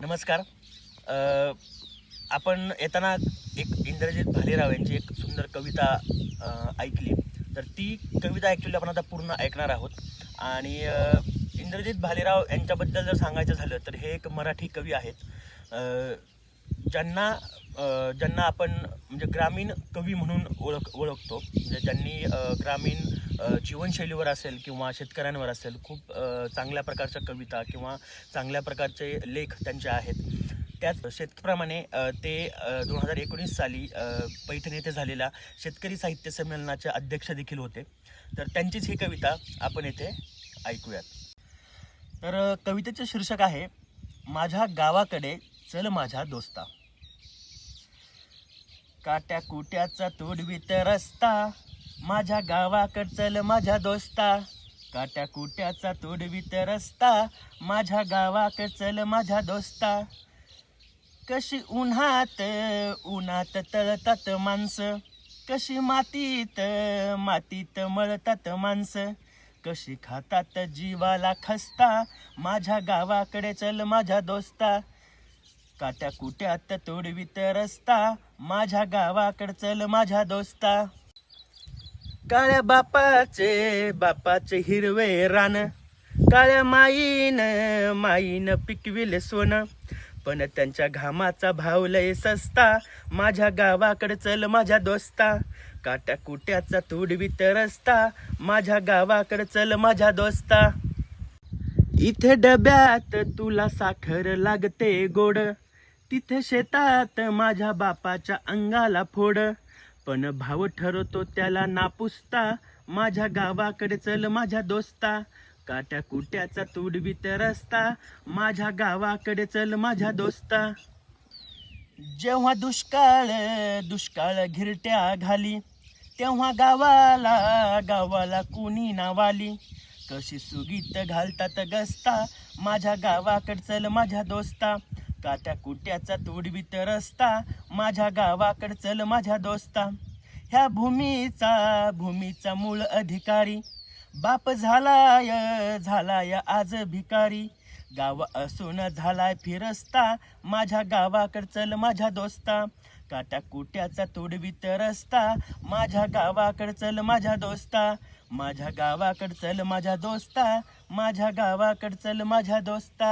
नमस्कार. अ, आपण येताना एक इंद्रजित भालेराव यांची एक सुंदर कविता अ, ऐकली. तर ती कविता ॲक्च्युली आपण आता पूर्ण ऐकणार आहोत. आणि अ, इंद्रजित भालेराव यांच्याबद्दल जर सांगायचं झालं तर हे एक मराठी कवी आहेत. अ, ज्यांना अ, ज्यांना आपण म्हणजे ग्रामीण कवी म्हणून ओळख ओळखतो. म्हणजे ज्यांनी अ, ग्रामीण जीवनशैलीवर असेल किंवा शेतकऱ्यांवर असेल खूप चांगल्या प्रकारच्या कविता किंवा चांगल्या प्रकारचे लेख त्यांचे आहेत. त्याच शेतकऱ्याप्रमाणे ते दोन हजार एकोणीस साली पैठण येथे झालेल्या शेतकरी साहित्य संमेलनाचे अध्यक्ष देखील होते. तर त्यांचीच ही कविता आपण येथे ऐकूयात. तर कवितेचे शीर्षक आहे माझ्या गावाकडे चल माझ्या दोस्ता. काट्या कुट्याचा तोडवीत रस्ता माझ्या गावाकड चल माझ्या दोस्ता. काट्या कुट्याचा तोडवीत रस्ता. माझ्या गावाकड चल माझ्या दोस्ता. कशी उन्हात उन्हात तळतात माणसं. कशी मातीत मातीत मळतात माणसं. कशी खातात जीवाला खस्ता. माझ्या गावाकडे चल माझ्या दोस्ता. काट्या कुट्यात तोडवीत रस्ता. माझ्या गावाकड चल माझ्या दोस्ता. काळ्या बापाचे बापाचे हिरवे रान. काळ्या माईन माईन पिकविले सोनं. पण त्यांच्या घामाचा भाव लय सस्ता. माझ्या गावाकडे चल माझ्या दोस्ता. काट्या कुट्याचा तुडवीत रस्ता. माझ्या गावाकडे चल माझ्या दोस्ता. इथे डब्यात तुला साखर लागते गोड. तिथे शेतात माझ्या बापाच्या अंगाला फोड. पण भाव ठरवतो त्याला नापुसता. माझ्या गावाकडे चल माझ्या दोस्ता. काट्या कुट्याचा तुडवीत रस्ता. माझ्या गावाकडे चल माझ्या दोस्ता. जेव्हा दुष्काळ दुष्काळ घिरट्या घाली तेव्हा गावाला गावाला कुणी नावाली? कशी सुगीत घालतात गस्ता. माझ्या गावाकडे चल माझ्या दोस्ता. काट्या कुट्याचा तोडवीत रस्ता माझ्या गावाकड चल माझ्या दोस्ता. ह्या भूमीचा भूमीचा मूळ अधिकारी. बाप झालाय झालाय आज भिकारी. गाव असून झालाय फिरस्ता. माझ्या गावाकड चल माझ्या दोस्ता. काट्या कुट्याचा तर रस्ता माझ्या गावाकड चल माझ्या दोस्ता. माझ्या गावाकड चल माझ्या दोस्ता. माझ्या गावाकड चल माझ्या दोस्ता.